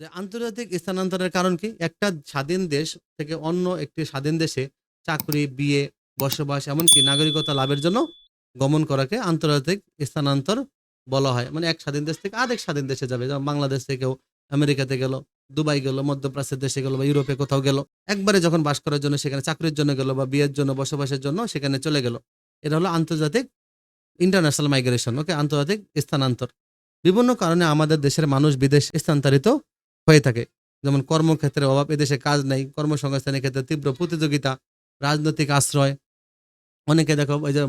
যে আন্তর্জাতিক স্থানান্তরের কারণ কি? একটা স্বাধীন দেশ থেকে অন্য একটি স্বাধীন দেশে চাকরি, বিয়ে, বসবাস, এমনকি নাগরিকতা লাভের জন্য গমন করাকে আন্তর্জাতিক স্থানান্তর বলা হয়। মানে এক স্বাধীন দেশ থেকে আরেক স্বাধীন দেশে যাবে। যেমন বাংলাদেশ থেকেও আমেরিকাতে গেল, দুবাই গেল মধ্যপ্রাচ্যের দেশে গেল বা ইউরোপে কোথাও গেল। একবারে যখন বাস করার জন্য সেখানে চাকরির জন্য গেল বা বিয়ের জন্য, বসবাসের জন্য সেখানে চলে গেল। এটা হলো আন্তর্জাতিক ইন্টারন্যাশনাল মাইগ্রেশন, ওকে? আন্তর্জাতিক স্থানান্তর। বিভিন্ন কারণে আমাদের দেশের মানুষ বিদেশ স্থানান্তরিত হয়ে থাকে। যেমন কর্মক্ষেত্রে অভাব, এদেশে কাজ নেই, কর্মসংস্থানের ক্ষেত্রে তীব্র প্রতিযোগিতা, রাজনৈতিক আশ্রয়। অনেকে দেখো, ওই যে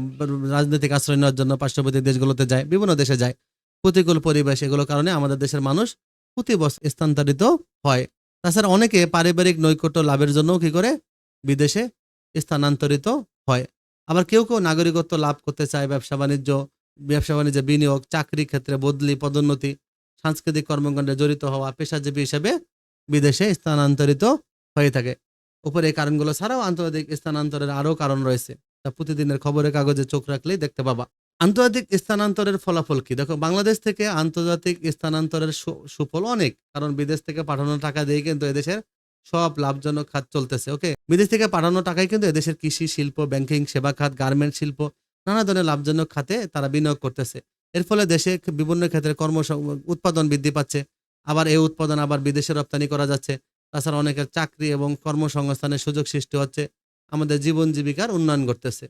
রাজনৈতিক আশ্রয় নেওয়ার জন্য পার্শ্ববর্তী দেশগুলোতে যায়, বিভিন্ন দেশে যায়। প্রতিকূল পরিবেশ এগুলোর কারণে আমাদের দেশের মানুষ প্রতি স্থানান্তরিত হয়। তাছাড়া অনেকে পারিবারিক নৈকট্য লাভের জন্য কি করে? বিদেশে স্থানান্তরিত হয়। আবার কেউ কেউ নাগরিকত্ব লাভ করতে চায়, ব্যবসা বাণিজ্য, ব্যবসা বাণিজ্যে বিনিয়োগ চাকরি ক্ষেত্রে বদলি, পদোন্নতি সাংস্কৃতিক কর্মকাণ্ডে জড়িত হওয়া পেশাজীবী হিসেবে বিদেশে স্থানান্তরিত হয়ে থাকে। উপরে এই কারণগুলো ছাড়াও আন্তর্জাতিক স্থানান্তরের আরও কারণ রয়েছে। তা প্রতিদিনের খবরের কাগজে চোখ রাখলেই দেখতে পাবা। আন্তর্জাতিক স্থানান্তরের ফলাফল কি? দেখো, বাংলাদেশ থেকে আন্তর্জাতিক স্থানান্তরের সুফল অনেক, কারণ বিদেশ থেকে পাঠানো টাকা দিয়ে কিন্তু এদেশের সব লাভজনক খাত চলতেছে, ওকে? বিদেশ থেকে পাঠানো টাকায় কিন্তু এদেশের কৃষি শিল্প, ব্যাংকিং, সেবা খাত, গার্মেন্ট শিল্প, নানা ধরনের লাভজনক খাতে তারা বিনিয়োগ করতেছে। এর ফলে দেশে বিভিন্ন ক্ষেত্রে কর্ম উৎপাদন বৃদ্ধি পাচ্ছে। আবার এই উৎপাদন আবার বিদেশে রপ্তানি করা যাচ্ছে। তাছাড়া অনেকের চাকরি এবং কর্মসংস্থানের সুযোগ সৃষ্টি হচ্ছে। আমাদের জীবন জীবিকার উন্নয়ন করতেছে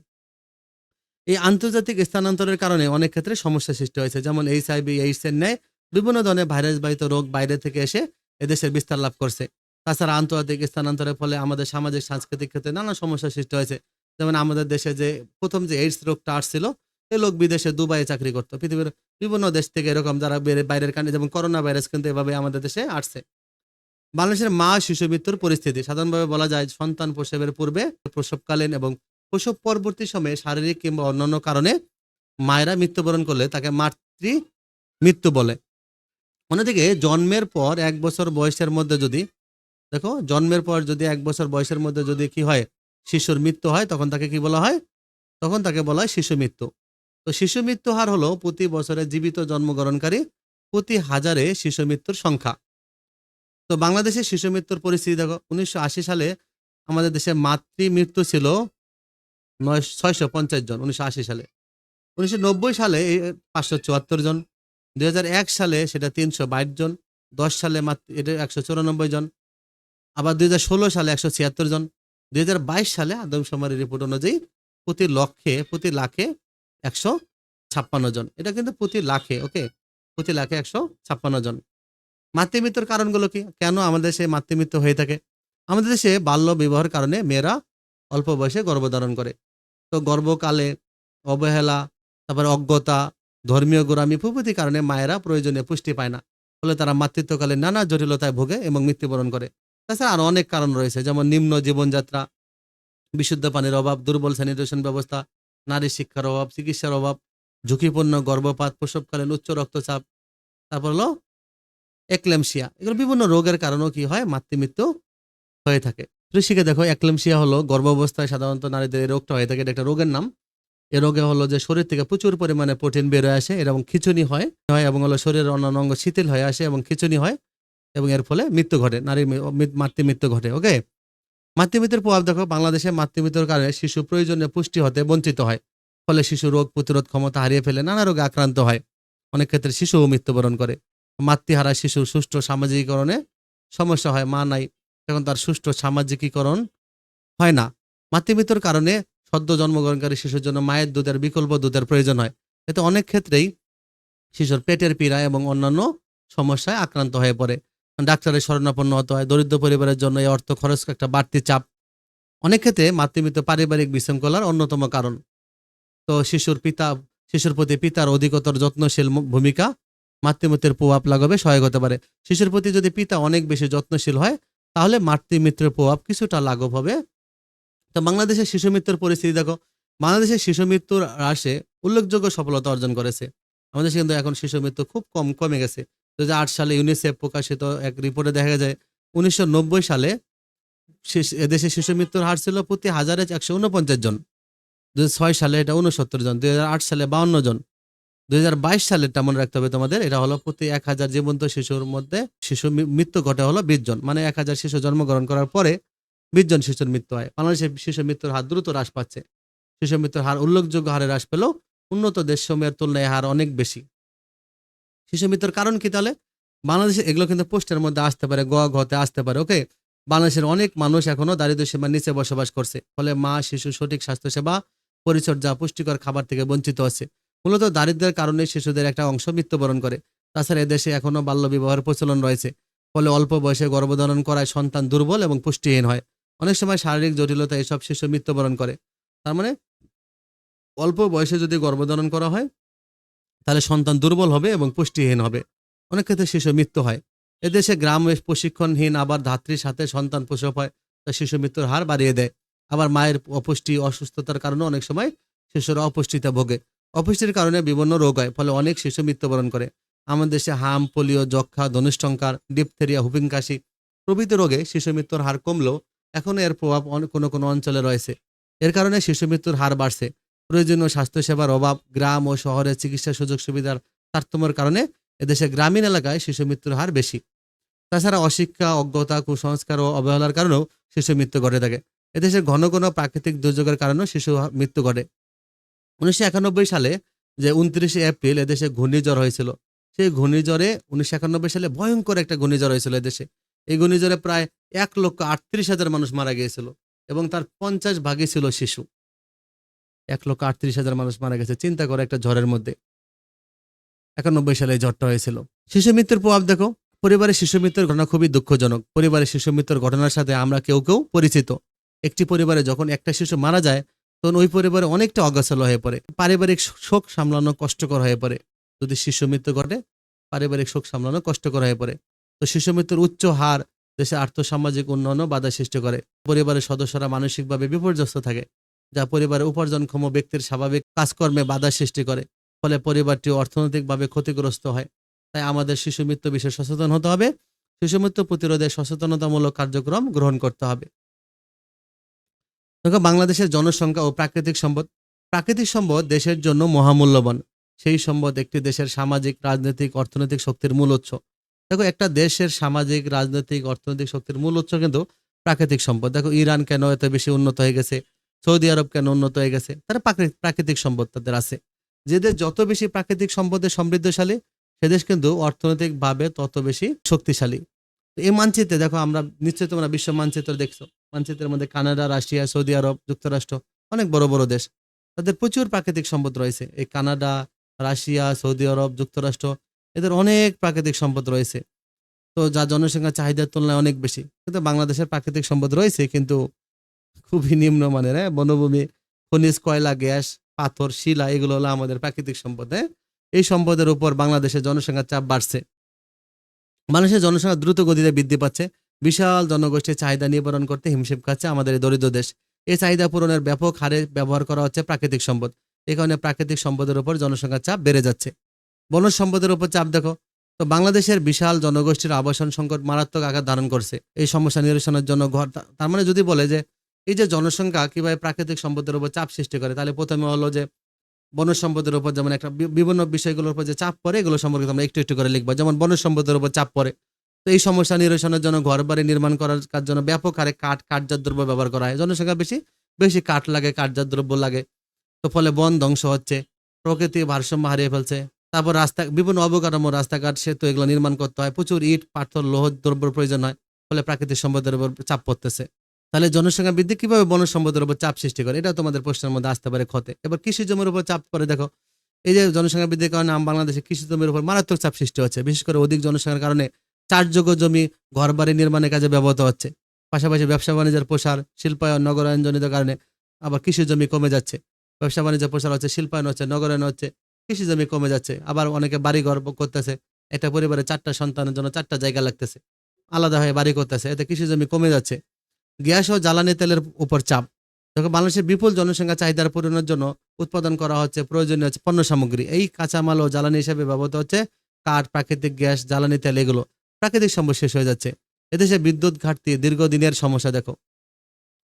এই আন্তর্জাতিক স্থানান্তরের কারণে অনেক ক্ষেত্রে সমস্যা সৃষ্টি হয়েছে। যেমন এইচ আইভি এইডস এর ন্যায় বিভিন্ন ধরনের ভাইরাস বাহিত রোগ বাইরে থেকে এসে এদেশের বিস্তার লাভ করছে। তাছাড়া আন্তর্জাতিক স্থানান্তরের ফলে আমাদের সামাজিক, সাংস্কৃতিক ক্ষেত্রে নানা সমস্যা সৃষ্টি হয়েছে। যেমন আমাদের দেশে যে প্রথম যে এইডস রোগটা আসছিল এই লোক বিদেশে দুবাইয়ে চাকরি করতো। পৃথিবীর বিভিন্ন দেশ থেকে এরকম যারা বেরে- বাইরের কারণে যেমন করোনা ভাইরাস কিন্তু এভাবে আমাদের দেশে আসছে। বাংলাদেশের মা শিশু মৃত্যুর পরিস্থিতি, সাধারণভাবে বলা যায় সন্তান প্রসবের পূর্বে প্রসবকালীন এবং প্রসব পরবর্তী সময়ে শারীরিক কিংবা অন্যান্য কারণে মায়েরা মৃত্যুবরণ করলে তাকে মাতৃ মৃত্যু বলে। অন্যদিকে জন্মের পর এক বছর বয়সের মধ্যে যদি, দেখো, জন্মের পর যদি এক বছর বয়সের মধ্যে যদি কি হয়, শিশুর মৃত্যু হয়, তখন তাকে কি বলা হয়? তখন তাকে বলা হয় শিশু মৃত্যু। তো শিশু মৃত্যু হার হলো প্রতি বছরে জীবিত জন্মগ্রহণকারী প্রতি হাজারে শিশু মৃত্যুর সংখ্যা। তো বাংলাদেশের শিশু মৃত্যুর পরিস্থিতি দেখো, উনিশশো আশি সালে আমাদের দেশে মাতৃ মৃত্যু ছিল নয়, ছয়শো পঞ্চাশ জন উনিশশো আশি সালে। উনিশশো নব্বই সালে পাঁচশো চুয়াত্তর জন, দুই হাজার এক সালে সেটা তিনশো বাইশ জন, দশ সালে মাতৃ, এটা একশো চুরানব্বই জন, আবার দুই হাজার ষোলো সালে একশো ছিয়াত্তর জন, দুই হাজার বাইশ সালে আদমশুমারি রিপোর্ট অনুযায়ী প্রতি লক্ষে, প্রতি লাখে একশো ছাপ্পান্ন জন। এটা কিন্তু প্রতি লাখে ওকে প্রতি লাখে একশো ছাপ্পান্ন জন। মাতৃমৃত্যুর কারণগুলো কি? কেন আমাদের দেশে মাতৃমৃত্যু হয়ে থাকে? আমাদের দেশে বাল্য বিবাহের কারণে মেয়েরা অল্প বয়সে গর্ভধারণ করে। তো গর্ভকালে অবহেলা, তারপরে অজ্ঞতা, ধর্মীয় গোড়ামি প্রভৃতির কারণে মায়েরা প্রয়োজনীয় পুষ্টি পায় না। ফলে তারা মাতৃত্বকালে নানা জটিলতায় ভোগে এবং মৃত্যুবরণ করে। তাছাড়া আরও অনেক কারণ রয়েছে, যেমন নিম্ন জীবনযাত্রা, বিশুদ্ধ পানির অভাব, দুর্বল স্যানিটেশন ব্যবস্থা নারী শিক্ষার অভাব, চিকিৎসার অভাব, ঝুঁকিপূর্ণ গর্ভপাত, প্রসবকালীন উচ্চ রক্তচাপ, তারপর হলো একলেমশিয়া এগুলো বিভিন্ন রোগের কারণেও কি হয়? মাতৃমৃত্যু হয়ে থাকে। কৃষিকে দেখো একলেমশিয়া হলো গর্ভাবস্থায় সাধারণত নারীদের এই রোগটা হয়ে থাকে, এটা একটা রোগের নাম। এ রোগে হলো যে শরীর থেকে প্রচুর পরিমাণে প্রোটিন বেরোয় আসে এবং খিচুনি হয় হয় এবং হলো শরীরের অন্যান্য অঙ্গ শিথিল হয়ে আসে এবং খিচুনি হয় এবং এর ফলে মৃত্যু ঘটে নারীর মি- মি- মাতৃমৃত্যু ঘটে ওকে মাতৃমৃত্যুর প্রভাব দেখো, বাংলাদেশে মাতৃমৃত্যুর কারণে শিশু প্রয়োজনীয় পুষ্টি হতে বঞ্চিত হয়। ফলে শিশু রোগ প্রতিরোধ ক্ষমতা হারিয়ে ফেলে নানা রোগে আক্রান্ত হয়। অনেক ক্ষেত্রে শিশুও মৃত্যুবরণ করে। মাতৃহারা শিশুর সুষ্ঠু সামাজিকীকরণে সমস্যা হয়, মা নাই তখন তার সুষ্ঠু সামাজিকীকরণ হয় না। মাতৃমৃত্যুর কারণে সদ্য জন্মগ্রহণকারী শিশুর জন্য মায়ের দুধের বিকল্প দুধের প্রয়োজন হয়। এতে অনেক ক্ষেত্রেই শিশুর পেটের পীড়া এবং অন্যান্য সমস্যায় আক্রান্ত হয়ে পড়ে। ডাক্তারের শরণাপন্ন হতে হয়, দরিদ্র পরিবারের জন্য এই অর্থ খরচ একটা বাড়তি চাপ। অনেক ক্ষেত্রে মাতৃমৃত্যু পারিবারিক বিশৃঙ্খলার অন্যতম কারণ। তো শিশুর পিতা, শিশুর প্রতি পিতার অধিকতর যত্নশীল ভূমিকা মাতৃমৃত্যুর প্রভাব লাগাবে সহায়ক হতে পারে। শিশুর প্রতি যদি পিতা অনেক বেশি যত্নশীল হয়, তাহলে মাতৃমৃত্যুর প্রভাব কিছুটা লাঘব হবে। তো বাংলাদেশের শিশু মৃত্যুর পরিস্থিতি দেখো, বাংলাদেশের শিশু মৃত্যুর হ্রাসে উল্লেখযোগ্য সফলতা অর্জন করেছে। আমাদের কিন্তু এখন শিশু মৃত্যু খুব কম, কমে গেছে। দুই হাজার আট সালে ইউনিসেফ প্রকাশিত এক রিপোর্টে দেখা যায়, উনিশশো নব্বই সালে এদেশে শিশু মৃত্যুর হার ছিল প্রতি হাজারে একশো উনপঞ্চাশ জন। দুই হাজার ছয় সালে এটা উনসত্তর জন দুই হাজার আট সালে বাউন্ন জন। দু দুই সালেরটা মনে রাখতে হবে তোমাদের, এটা হলো প্রতি এক হাজার জীবন্ত শিশুর মধ্যে শিশু মৃত্যু ঘটে হলো বিশ জন। মানে এক হাজার শিশু জন্মগ্রহণ করার পরে বিশ জন শিশুর মৃত্যু হয়। বাংলাদেশে শিশু মৃত্যুর হার দ্রুত হ্রাস পাচ্ছে। শিশু মৃত্যুর হার উল্লেখযোগ্য হারে হ্রাস পেলেও উন্নত দেশসমূহের তুলনায় হার অনেক বেশি। শিশু মৃত্যুর কারণ কি তাহলে? বাংলাদেশে এগুলো কিন্তু পোস্টের মধ্যে আসতে পারে গ ঘতে আসতে পারে ওকে বাংলাদেশের অনেক মানুষ এখনও দারিদ্র সীমার নিচে বসবাস করছে। ফলে মা, শিশু, সঠিক স্বাস্থ্যসেবা, পরিচর্যা, পুষ্টিকর খাবার থেকে বঞ্চিত আছে মূলত দারিদ্র্যের কারণে শিশুদের একটা অংশ মৃত্যুবরণ করে। তাছাড়া এদেশে এখনও বাল্য বিবাহের প্রচলন রয়েছে। ফলে অল্প বয়সে গর্ভধারণ করায় সন্তান দুর্বল এবং পুষ্টিহীন হয়। অনেক সময় শারীরিক জটিলতা এসব শিশু মৃত্যুবরণ করে। তার মানে অল্প বয়সে যদি গর্ভধারণ করা হয় তাহলে সন্তান দুর্বল হবে এবং পুষ্টিহীন হবে। অনেক ক্ষেত্রে শিশু মৃত্যু হয়। এদেশে গ্রামে প্রশিক্ষণহীন, আবার ধাত্রীর সাথে সন্তান প্রসব হয়, তা শিশু মৃত্যুর হার বাড়িয়ে দেয়। আবার মায়ের অপুষ্টি, অসুস্থতার কারণে অনেক সময় শিশুরা অপুষ্টিতে ভোগে। অপুষ্টির কারণে বিভিন্ন রোগ হয়, ফলে অনেক শিশু মৃত্যুবরণ করে। আমাদের দেশে হাম, পোলিও যক্ষা ধনুষ্টঙ্কার ডিপথেরিয়া, হুপিং কাশি প্রভৃতি রোগে শিশু মৃত্যুর হার কমলেও এখনও এর প্রভাব কোনো কোনো অঞ্চলে রয়েছে। এর কারণে শিশু মৃত্যুর হার বাড়ছে। প্রয়োজনীয় স্বাস্থ্যসেবার অভাব, গ্রাম ও শহরে চিকিৎসা সুযোগ সুবিধার তারতম্যের কারণে এদেশে গ্রামীণ এলাকায় শিশু মৃত্যুর হার বেশি। তাছাড়া অশিক্ষা, অজ্ঞতা, কুসংস্কার ও অবহেলার কারণেও শিশু মৃত্যু ঘটে থাকে। এদেশে ঘন ঘন প্রাকৃতিক দুর্যোগের কারণেও শিশু মৃত্যু ঘটে। উনিশশো একানব্বই সালে যে উনত্রিশে এপ্রিল এদেশে ঘূর্ণিঝড় হয়েছিল, সেই ঘূর্ণিঝড়ে উনিশশো একানব্বই সালে ভয়ঙ্কর একটা ঘূর্ণিঝড় হয়েছিল এদেশে। এই ঘূর্ণিঝড়ে প্রায় এক লক্ষ আটত্রিশ হাজার মানুষ মারা গিয়েছিল এবং তার পঞ্চাশ ভাগই ছিল শিশু। এক লক্ষ আটত্রিশ হাজার মানুষ মারা গেছে। চিন্তা করে একটা ঝড়ের মধ্যে। একানব্বই সালে ঝড়টা হয়েছিল। শিশু মৃত্যুর প্রভাব দেখো। পরিবারে শিশু মৃত্যুর ঘটনা খুবই দুঃখজনক। পরিবারের শিশু মৃত্যুর ঘটনার সাথে আমরা কেউ কেউ পরিচিত। একটি পরিবারে যখন একটা শিশু মারা যায়, তখন ওই পরিবারে অনেকটা অগোছালো হয়ে পড়ে। পারিবারিক শোক সামলানো কষ্টকর হয়ে পড়ে। যদি শিশু মৃত্যু ঘটে, পারিবারিক শোক সামলানো কষ্টকর হয়ে পড়ে। তো শিশু মৃত্যুর উচ্চ হার দেশে আর্থসামাজিক উন্নয়নও বাধা সৃষ্টি করে। পরিবারের সদস্যরা মানসিকভাবে বিপর্যস্ত থাকে। যা পরিবারের উপার্জনক্ষম ব্যক্তির স্বাভাবিক কাজকর্মে বাধা সৃষ্টি করে, ফলে পরিবারটি অর্থনৈতিকভাবে ক্ষতিগ্রস্ত হয়। তাই আমাদের শিশু মৃত্যু বিষয়ে সচেতন হতে হবে। শিশু মৃত্যু প্রতিরোধে সচেতনতামূলক কার্যক্রম গ্রহণ করতে হবে। দেখো, বাংলাদেশের জনসংখ্যা ও প্রাকৃতিক সম্পদ। প্রাকৃতিক সম্পদ দেশের জন্য মহামূল্যবান। সেই সম্পদ একটি দেশের সামাজিক, রাজনৈতিক, অর্থনৈতিক শক্তির মূল উৎস। দেখো, একটা দেশের সামাজিক, রাজনৈতিক, অর্থনৈতিক শক্তির মূল উৎস কিন্তু প্রাকৃতিক সম্পদ। দেখো, ইরান কেন এত বেশি উন্নত হয়ে গেছে? সৌদি আরব কেন উন্নত হয়ে গেছে? তারা প্রাকৃতিক সম্পদ তাদের আছে। যেদের যত বেশি প্রাকৃতিক সম্পদে সমৃদ্ধশালী, সে দেশ কিন্তু অর্থনৈতিকভাবে তত বেশি শক্তিশালী। এই মানচিত্রে দেখো আমরা, নিশ্চয়ই তোমরা বিশ্ব মানচিত্র দেখছ। মানচিত্রের মধ্যে কানাডা, রাশিয়া, সৌদি আরব, যুক্তরাষ্ট্র, অনেক বড় বড় দেশ। তাদের প্রচুর প্রাকৃতিক সম্পদ রয়েছে। এই কানাডা, রাশিয়া, সৌদি আরব, যুক্তরাষ্ট্র, এদের অনেক প্রাকৃতিক সম্পদ রয়েছে। তো যা জনসংখ্যার চাহিদার তুলনায় অনেক বেশি। কিন্তু বাংলাদেশের প্রাকৃতিক সম্পদ রয়েছে, কিন্তু খুবই নিম্নমানের হ্যাঁ? বনভূমি, খনিজ, কয়লা, গ্যাস, পাথর, শিলা, এগুলো হলো আমাদের প্রাকৃতিক সম্পদ হ্যাঁ? এই সম্পদের উপর বাংলাদেশের জনসংখ্যার চাপ বাড়ছে। মানুষের জনসংখ্যা দ্রুত গতিতে বৃদ্ধি পাচ্ছে। বিশাল জনগোষ্ঠীর চাহিদা নিবারণ করতে হিমশিম খাচ্ছে আমাদের এই দরিদ্র দেশ। এই চাহিদা পূরণের ব্যাপক হারে ব্যবহার করা হচ্ছে প্রাকৃতিক সম্পদ। এই কারণে প্রাকৃতিক সম্পদের উপর জনসংখ্যার চাপ বেড়ে যাচ্ছে। বনজ সম্পদের উপর চাপ দেখো, তো বাংলাদেশের বিশাল জনগোষ্ঠীর আবাসন সংকট মারাত্মক আকার ধারণ করছে। এই সমস্যা নিরসনের জন্য ঘর, তার মানে যদি বলে যে এই যে জনসংখ্যা কীভাবে প্রাকৃতিক সম্পদের উপর চাপ সৃষ্টি করে, তাহলে প্রথমে হলো যে বনজ সম্পদের উপর যেমন একটা বিভিন্ন বিষয়গুলোর উপর যে চাপ পড়ে, এগুলো সম্পর্কে আমরা একটু একটু করে লিখব। যেমন বনজ সম্পদের উপর চাপ পড়ে, তো এই সমস্যা নিরসনের জন্য ঘর বাড়ি নির্মাণ করার কার জন্য ব্যাপক হারে কাঠ কাঠজাত দ্রব্য ব্যবহার করা হয়। জনসংখ্যা বেশি বেশি কাঠ লাগে কাঠজাত দ্রব্য লাগে, তো ফলে বন ধ্বংস হচ্ছে, প্রকৃতি ভারসাম্য হারিয়ে ফেলছে, তারপর রাস্তা, বিভিন্ন অবকাঠামো, রাস্তাঘাট, সেতু এগুলো নির্মাণ করতে হয়, প্রচুর ইট, পাথর লোহ দ্রব্যের প্রয়োজন হয়, ফলে প্রাকৃতিক সম্পদের উপর চাপ পড়তেছে। তাহলে জনসংখ্যা বৃদ্ধি কীভাবে বন সম্পদের উপর চাপ সৃষ্টি করে? এটা তোমাদের প্রশ্নের মধ্যে আসতে পারে ক্ষতে। এবার কৃষি জমির উপর চাপ পরে দেখো। এই যে জনসংখ্যা বৃদ্ধির কারণে আম বাংলাদেশে কৃষি জমির উপর মারাত্মক চাপ সৃষ্টি হচ্ছে। বিশেষ করে অধিক জনসংখ্যার কারণে চারযোগ্য জমি ঘর বাড়ি নির্মাণের কাজে ব্যবহৃত হচ্ছে। পাশাপাশি ব্যবসা বাণিজ্যের প্রসার, শিল্পায়ন, নগরায়নজনিত কারণে আবার কৃষি জমি কমে যাচ্ছে। ব্যবসা বাণিজ্যের প্রসার হচ্ছে, শিল্পায়ন হচ্ছে, নগরায়ন হচ্ছে, কৃষি জমি কমে যাচ্ছে। আবার অনেকে বাড়ি ঘর করতেছে। একটা পরিবারে চারটা সন্তানের জন্য চারটা জায়গা লাগতেছে। আলাদা হয়ে বাড়ি করতেছে। এতে কৃষি জমি কমে যাচ্ছে। গ্যাস ও জ্বালানি তেলের উপর চাপ। দেখো বাংলাদেশের বিপুল জনসংখ্যা চাহিদার পূরণের জন্য উৎপাদন করা হচ্ছে, প্রয়োজনীয় হচ্ছে পণ্য সামগ্রী। এই কাঁচামাল ও জ্বালানি হিসেবে ব্যবহৃত হচ্ছে কাঠ, প্রাকৃতিক গ্যাস, জ্বালানি তেল, এগুলো। প্রাকৃতিক সম্পদ শেষ হয়ে যাচ্ছে। এদেশে বিদ্যুৎ ঘাটতি দীর্ঘদিনের সমস্যা, দেখো।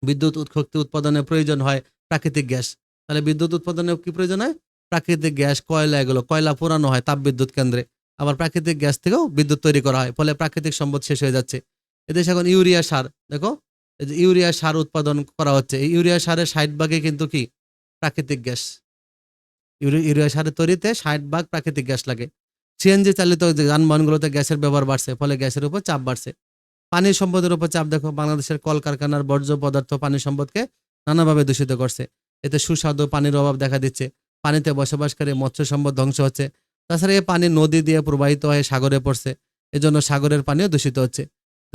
বিদ্যুৎ উৎক্ষক্তি উৎপাদনে প্রয়োজন হয় প্রাকৃতিক গ্যাস। তাহলে বিদ্যুৎ উৎপাদনে কি প্রয়োজন হয়? প্রাকৃতিক গ্যাস, কয়লা, এগুলো। কয়লা পোড়ানো হয় তাপবিদ্যুৎ কেন্দ্রে। আবার প্রাকৃতিক গ্যাস থেকেও বিদ্যুৎ তৈরি করা হয়, ফলে প্রাকৃতিক সম্পদ শেষ হয়ে যাচ্ছে। এদেশে এখন ইউরিয়া সার, দেখো। ইউরিয়া সার উৎপাদন করা হচ্ছে, এই ইউরিয়া সারের ষাট ভাগে কিন্তু কি? প্রাকৃতিক গ্যাস। ইউরি- ইউরিয়া সারের তৈরিতে ষাট ভাগ প্রাকৃতিক গ্যাস লাগে। সিএনজি চালিত যানবাহনগুলোতে গ্যাসের ব্যবহার বাড়ছে, ফলে গ্যাসের উপর চাপ বাড়ছে। পানি সম্পদের উপর চাপ দেখো, বাংলাদেশের কলকারখানার বর্জ্য পদার্থ পানি সম্পদকে নানাভাবে দূষিত করছে। এতে সুস্বাদু পানির অভাব দেখা দিচ্ছে। পানিতে বসবাসকারী মৎস্য সম্পদ ধ্বংস হচ্ছে। তাছাড়া এই পানি নদী দিয়ে প্রবাহিত হয়ে সাগরে পড়ছে। এজন্য সাগরের পানিও দূষিত হচ্ছে।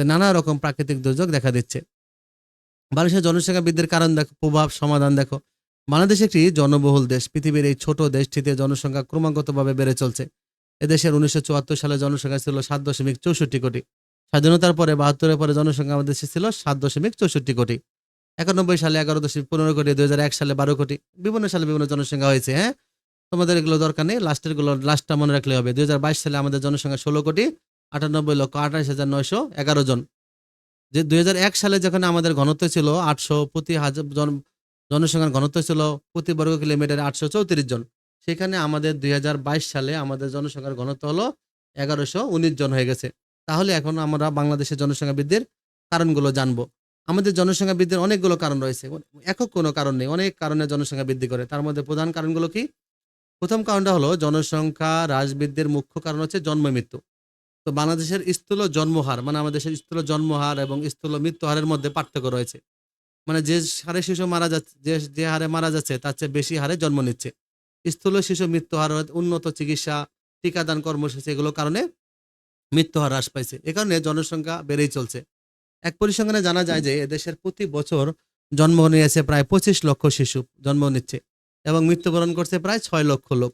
নানা রকম প্রাকৃতিক দুর্যোগ দেখা দিচ্ছে। বাংলাদেশের জনসংখ্যা বৃদ্ধির কারণ দেখো, প্রভাব, সমাধান দেখো। বাংলাদেশ একটি জনবহুল দেশ। পৃথিবীর এই ছোট দেশটিতে জনসংখ্যা ক্রমাগতভাবে বেড়ে চলছে। এদেশের উনিশশো চুয়াত্তর সালে জনসংখ্যা ছিল সাত দশমিক চৌষট্টি কোটি। স্বাধীনতার পরে, বাহাত্তরের পরে জনসংখ্যা আমাদের দেশে ছিল সাত দশমিক চৌষট্টি কোটি। একানব্বই সালে এগারো দশমিক পনেরো কোটি, দুই হাজার এক সালে বারো কোটি। বিভিন্ন সালে বিভিন্ন জনসংখ্যা হয়েছে হ্যাঁ? তোমাদের এগুলো দরকার নেই লাস্টেরগুলো লাস্টটা মনে রাখলে হবে। দুই হাজার বাইশ সালে আমাদের জনসংখ্যা ষোলো কোটি, আটানব্বই লক্ষ আঠাশ হাজার নয়শো এগারো জন। যে দুই হাজার এক সালে যখন আমাদের ঘনত্ব ছিল আটশো প্রতি হাজার জন, জনসংখ্যার ঘনত্ব ছিল প্রতি বর্গ কিলোমিটারে আটশো চৌত্রিশ জন। সেখানে আমাদের দুই হাজার বাইশ সালে আমাদের জনসংখ্যার ঘনত্ব হলো এগারোশো উনিশ জন হয়ে গেছে। তাহলে এখন আমরা বাংলাদেশের জনসংখ্যা বৃদ্ধির কারণগুলো জানব। আমাদের জনসংখ্যা বৃদ্ধির অনেকগুলো কারণ রয়েছে। একক কোনো কারণ নেই, অনেক কারণে জনসংখ্যা বৃদ্ধি করে। তার মধ্যে প্রধান কারণগুলো কি? প্রথম কারণটা হলো জনসংখ্যা হ্রাস বৃদ্ধির মুখ্য কারণ হচ্ছে জন্ম মৃত্যু। তো বাংলাদেশের স্থূল জন্মহার মানে আমাদের দেশের স্থূল জন্মহার এবং স্থূল মৃত্যু হারের মধ্যে পার্থক্য রয়েছে। মানে যে হারে শিশু মারা যাচ্ছে, যে যে হারে মারা যাচ্ছে, তার চেয়ে বেশি হারে জন্ম নিচ্ছে। স্থূল শিশু মৃত্যু হার উন্নত চিকিৎসা, টিকাদান কর্মসূচি এগুলোর কারণে মৃত্যু হার হ্রাস পাইছে। এ কারণে জনসংখ্যা বেড়েই চলছে। এক পরিসংখ্যানে জানা যায় যে, এদেশের প্রতি বছর জন্ম নিয়েছে প্রায় পঁচিশ লক্ষ শিশু জন্ম নিচ্ছে এবং মৃত্যুবরণ করছে প্রায় ছয় লক্ষ লোক।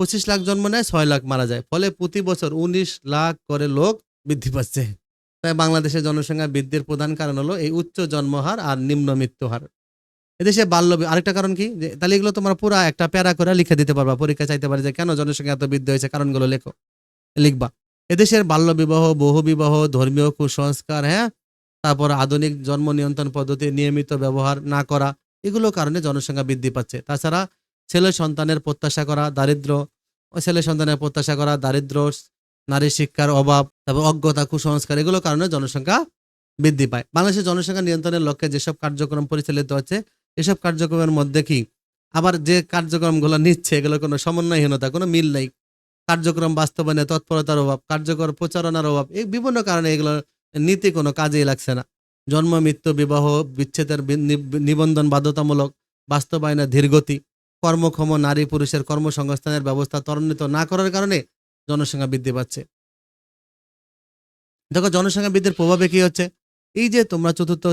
পঁচিশ লাখ জন্ম নেয়, ছয় লাখ মারা যায়। ফলে প্রতি বছর উনিশ লাখ করে লোক বৃদ্ধি পাচ্ছে। তাই বাংলাদেশের জনসংখ্যা বৃদ্ধির প্রধান কারণ হলো এই উচ্চ জন্মহার আর নিম্ন মৃত্যু হার এদেশে বাল্য আরেকটা কারণ কি? যে তাহলে এগুলো তোমরা পুরা একটা প্যারা করে লিখে দিতে পারবা পরীক্ষা চাইতে পারে যে কেন জনসংখ্যা এত বৃদ্ধি হয়েছে, কারণগুলো লেখো, লিখবা। এদেশের বাল্য বিবাহ, বহু বিবাহ, ধর্মীয় কুসংস্কার হ্যাঁ? তারপর আধুনিক জন্ম নিয়ন্ত্রণ পদ্ধতি, নিয়মিত ব্যবহার না করা, এগুলো কারণে জনসংখ্যা বৃদ্ধি পাচ্ছে। তাছাড়া ছেলে সন্তানের প্রত্যাশা করা, দারিদ্র ছেলে সন্তানের প্রত্যাশা করা, দারিদ্র, নারী শিক্ষার অভাব, তারপর অজ্ঞতা, কুসংস্কার, এগুলো কারণে জনসংখ্যা বৃদ্ধি পায়। বাংলাদেশের জনসংখ্যা নিয়ন্ত্রণের লক্ষ্যে যেসব কার্যক্রম পরিচালিত হচ্ছে, এসব কার্যক্রমের মধ্যে কি? আবার যে কার্যক্রমগুলো নিচ্ছে, এগুলো কোনো সমন্বয়হীনতা, কোনো মিল নেই। কার্যক্রম বাস্তবায়নে তৎপরতার অভাব, কার্যকর প্রচারণার অভাব, এই বিভিন্ন কারণে এগুলো নীতি কোনো কাজেই লাগছে না। জন্ম, মৃত্যু, বিবাহ, বিচ্ছেদের নিবন্ধন বাধ্যতামূলক, বাস্তবায়নে ধীরগতি। কর্মক্ষম নারী পুরুষের কর্মসংস্থানের ব্যবস্থা ত্বরান্বিত না করার কারণে জনসংখ্যা বৃদ্ধি পাচ্ছে। দেখো, জনসংখ্যা বৃদ্ধির প্রভাবে কি হচ্ছে? এই যে তোমরা চতুর্থ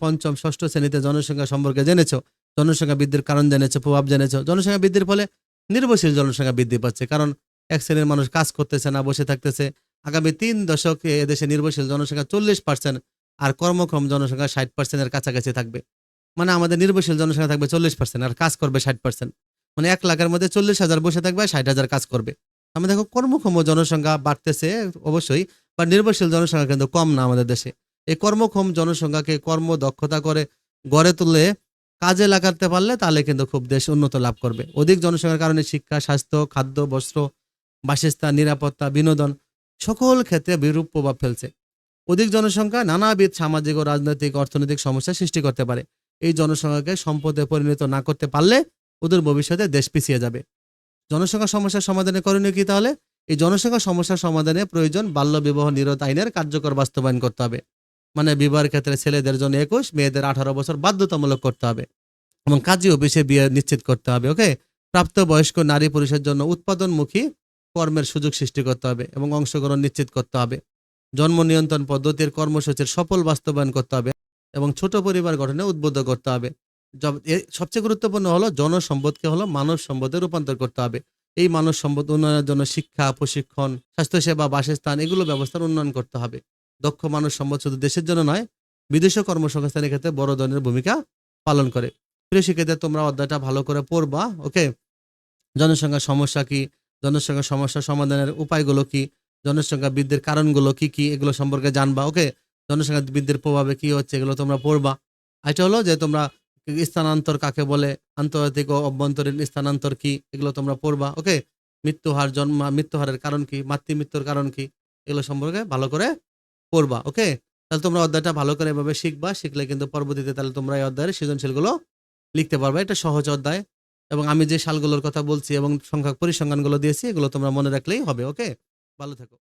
পঞ্চম, ষষ্ঠ শ্রেণীতে জনসংখ্যা সম্পর্কে জেনেছো, জনসংখ্যা বৃদ্ধির কারণ জেনেছো, প্রভাব জেনেছো, জনসংখ্যা বৃদ্ধির ফলে নির্ভরশীল জনসংখ্যা বৃদ্ধি পাচ্ছে। কারণ এক শ্রেণির মানুষ কাজ করতেছে না, বসে থাকতেছে। আগামী তিন দশকে এদেশে নির্ভরশীল জনসংখ্যা চল্লিশ পার্সেন্ট আর কর্মক্ষম জনসংখ্যা ষাট পার্সেন্টের কাছাকাছি থাকবে। মানে আমাদের নির্ভরশীল জনসংখ্যা থাকবে চল্লিশ পার্সেন্ট আর কাজ করবে ষাট পার্সেন্ট মানে এক লাখের মধ্যে চল্লিশ হাজার বসে থাকবে, ষাট হাজার কাজ করবে। আমরা দেখো কর্মক্ষম জনসংখ্যা বাড়তেছে অবশ্যই বা নির্ভরশীল জনসংখ্যা কিন্তু কম না আমাদের দেশে। এই কর্মক্ষম জনসংখ্যাকে কর্ম দক্ষতা করে গড়ে তুলে কাজে লাগাতে পারলে তাহলে কিন্তু খুব দেশ উন্নত লাভ করবে। অধিক জনসংখ্যার কারণে শিক্ষা, স্বাস্থ্য, খাদ্য, বস্ত্র, বাসস্থান, নিরাপত্তা, বিনোদন সকল ক্ষেত্রে বিরূপ প্রভাব ফেলছে। অধিক জনসংখ্যা নানাবিধ সামাজিক ও রাজনৈতিক, অর্থনৈতিক সমস্যা সৃষ্টি করতে পারে। এই জনসংখ্যাকে সম্পদে পরিণত না করতে পারলে ওদের ভবিষ্যতে দেশ পিছিয়ে যাবে। জনসংখ্যা সমস্যার সমাধানে করণীয় কি তাহলে? এই জনসংখ্যা সমস্যার সমাধানে প্রয়োজন বাল্য বিবাহ নিরোধ আইনের কার্যকর বাস্তবায়ন করতে হবে। মানে বিবাহের ক্ষেত্রে ছেলেদের জন্য একুশ, মেয়েদের আঠারো বছর বাধ্যতামূলক করতে হবে এবং কাজী অফিসে বিয়ে নিশ্চিত করতে হবে, ওকে? প্রাপ্তবয়স্ক নারী পুরুষের জন্য উৎপাদনমুখী কর্মের সুযোগ সৃষ্টি করতে হবে এবং অংশগ্রহণ নিশ্চিত করতে হবে। জন্ম নিয়ন্ত্রণ পদ্ধতির কর্মসূচির সফল বাস্তবায়ন করতে হবে। এবং ছোট পরিবার গঠনে উদ্বুদ্ধ করতে হবে। সবচেয়ে গুরুত্বপূর্ণ হলো জনসম্পদকে হলো মানব সম্পদে রূপান্তর করতে হবে। এই মানব সম্পদ উন্নয়নের জন্য শিক্ষা, প্রশিক্ষণ, স্বাস্থ্যসেবা, বাসস্থান এগুলো ব্যবস্থার উন্নয়ন করতে হবে। দক্ষ মানব সম্পদ শুধু দেশের জন্য নয় বিদেশে কর্মসংস্থানের ক্ষেত্রে বড় ধরনের ভূমিকা পালন করে। প্রিয় শিক্ষার্থী, তোমরা অধ্যায়টা ভালো করে পড়বা, ওকে? জনসংখ্যার সমস্যা কি? জনসংখ্যার সমস্যা সমাধানের উপায়গুলো কি? জনসংখ্যা বৃদ্ধির কারণগুলো কি কি? এগুলো সম্পর্কে জানবা, ওকে? জনসংখ্যা বৃদ্ধির প্রভাবে কি হচ্ছে এগুলো তোমরা পড়বা। এটা হলো যে তোমরা স্থানান্তর কাকে বলে? আন্তর্জাতিক ও অভ্যন্তরীণ স্থানান্তর কি? এগুলো তোমরা পড়বা, ওকে? মৃত্যুহার জন্ম মৃত্যুহারের কারণ কি? মাতৃমৃত্যুর কারণ কি? এগুলো সম্পর্কে ভালো করে পড়বা, ওকে? তাহলে তোমরা অধ্যায়টা ভালো করে এভাবে শিখবা, শিখলে কিন্তু পরবর্তীতে তাহলে তোমরা এই অধ্যায়ের সৃজনশীলগুলো লিখতে পারবে। এটা সহজ অধ্যায় এবং আমি যে সালগুলোর কথা বলছি এবং সংখ্যা পরিসংখ্যানগুলো দিয়েছি, এগুলো তোমরা মনে রাখলেই হবে, ওকে? ভালো থাকো।